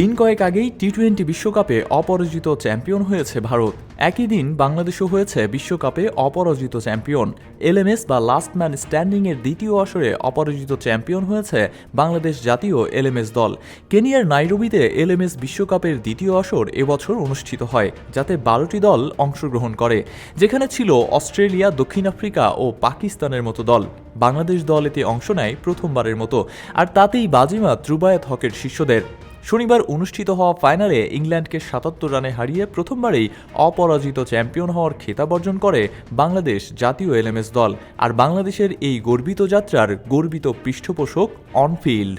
দিন কয়েক আগেই টি টোয়েন্টি বিশ্বকাপে অপরাজিত চ্যাম্পিয়ন হয়েছে ভারত। একই দিন বাংলাদেশও হয়েছে বিশ্বকাপে অপরাজিত চ্যাম্পিয়ন। এলএমএস বা লাস্ট ম্যান স্ট্যান্ডিং এর দ্বিতীয় আসরে অপরাজিত চ্যাম্পিয়ন হয়েছে বাংলাদেশ জাতীয় এলএমএস দল। কেনিয়ার নাইরোবিতে এলএমএস বিশ্বকাপের দ্বিতীয় আসর এবছর অনুষ্ঠিত হয়, যাতে বারোটি দল অংশগ্রহণ করে, যেখানে ছিল অস্ট্রেলিয়া, দক্ষিণ আফ্রিকা ও পাকিস্তানের মতো দল। বাংলাদেশ দল এতে অংশ নেয় প্রথমবারের মতো, আর তাতেই বাজিমাত রুবায়াত হকের শিষ্যদের। শনিবার অনুষ্ঠিত হওয়া ফাইনালে ইংল্যান্ডকে সাতাত্তর রানে হারিয়ে প্রথমবারেই অপরাজিত চ্যাম্পিয়ন হওয়ার খেতাব অর্জন করে বাংলাদেশ জাতীয় এলএমএস দল। আর বাংলাদেশের এই গর্বিত যাত্রার গর্বিত পৃষ্ঠপোষক অনফিল্ড।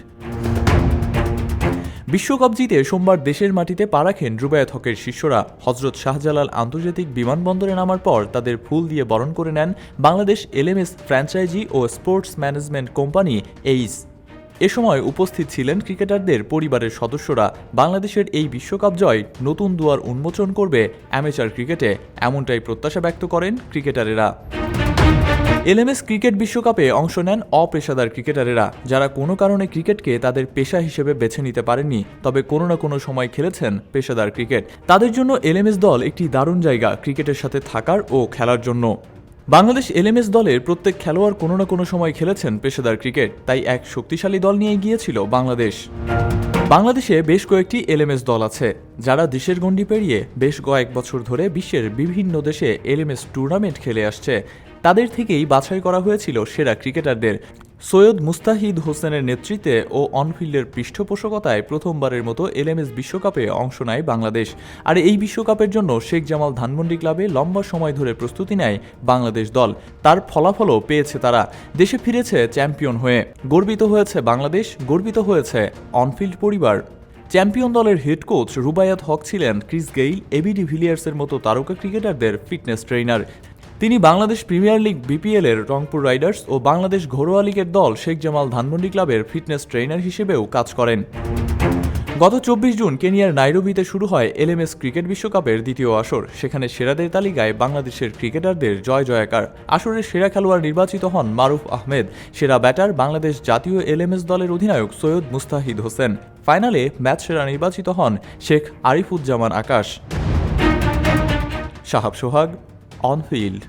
বিশ্বকাপ জিতে সোমবার দেশের মাটিতে পা রাখেন রুবায়াত হকের শিষ্যরা। হজরত শাহজালাল আন্তর্জাতিক বিমানবন্দরে নামার পর তাদের ফুল দিয়ে বরণ করে নেন বাংলাদেশ এলএমএস ফ্র্যাঞ্চাইজি ও স্পোর্টস ম্যানেজমেন্ট কোম্পানি এইস এ সময় উপস্থিত ছিলেন ক্রিকেটারদের পরিবারের সদস্যরা। বাংলাদেশের এই বিশ্বকাপ জয় নতুন দুয়ার উন্মোচন করবে অ্যামেচার ক্রিকেটে, এমনটাই প্রত্যাশা ব্যক্ত করেন ক্রিকেটারেরা। এলএমএস ক্রিকেট বিশ্বকাপে অংশ নেন অপেশাদার ক্রিকেটারেরা, যারা কোনো কারণে ক্রিকেটকে তাদের পেশা হিসেবে বেছে নিতে পারেননি, তবে কোনো না কোনো সময় খেলেছেন পেশাদার ক্রিকেট। তাদের জন্য এলএমএস দল একটি দারুণ জায়গা ক্রিকেটের সাথে থাকার ও খেলার জন্য। বাংলাদেশ এলএমএস দলের প্রত্যেক খেলোয়াড় কোনো না কোনো সময় খেলেছেন পেশাদার ক্রিকেট, তাই এক শক্তিশালী দল নিয়ে গিয়েছিল বাংলাদেশ। বাংলাদেশে বেশ কয়েকটি এলএমএস দল আছে, যারা দেশের গণ্ডি পেরিয়ে বেশ কয়েক বছর ধরে বিশ্বের বিভিন্ন দেশে এলএমএস টুর্নামেন্ট খেলে আসছে। তাদের থেকেই বাছাই করা হয়েছিল সেরা ক্রিকেটারদের। সৈয়দ মুস্তাহিদ হোসেনের নেতৃত্বে ও অনফিল্ডের পৃষ্ঠপোষকতায় প্রথমবারের মতো এলএমএস বিশ্বকাপে অংশ নেয় বাংলাদেশ। আর এই বিশ্বকাপের জন্য শেখ জামাল ধানমন্ডি ক্লাবে লম্বা সময় ধরে প্রস্তুতি নেয় বাংলাদেশ দল। তার ফলাফলও পেয়েছে তারা। দেশে ফিরেছে চ্যাম্পিয়ন হয়ে। গর্বিত হয়েছে বাংলাদেশ, গর্বিত হয়েছে অনফিল্ড পরিবার। চ্যাম্পিয়ন দলের হেড কোচ রুবায়াত হক ছিলেন ক্রিস গেইল এবি ডিভিলিয়ার্সের মতো তারকা ক্রিকেটারদের ফিটনেস ট্রেনার তিনি বাংলাদেশ প্রিমিয়ার লিগ, বিপিএল এর রংপুর রাইডার্স ও বাংলাদেশ ঘরোয়া লীগের দল শেখ জামাল ধানমন্ডি ক্লাবের ফিটনেস ট্রেনার হিসেবেও কাজ করেন। গত চব্বিশ জুন কেনিয়ার নাইরোবিতে শুরু হয় এলএমএস ক্রিকেট বিশ্বকাপের দ্বিতীয় আসর। সেখানে সেরাদের তালিকায় বাংলাদেশের ক্রিকেটারদের জয় জয়াকার। আসরের সেরা খেলোয়াড় নির্বাচিত হন মারুফ আহমেদ। সেরা ব্যাটার বাংলাদেশ জাতীয় এলএমএস দলের অধিনায়ক সৈয়দ মুস্তাহিদ হোসেন। ফাইনালে ম্যাচ সেরা নির্বাচিত হন শেখ আরিফুজ্জামান আকাশ। Sahab Sohag on field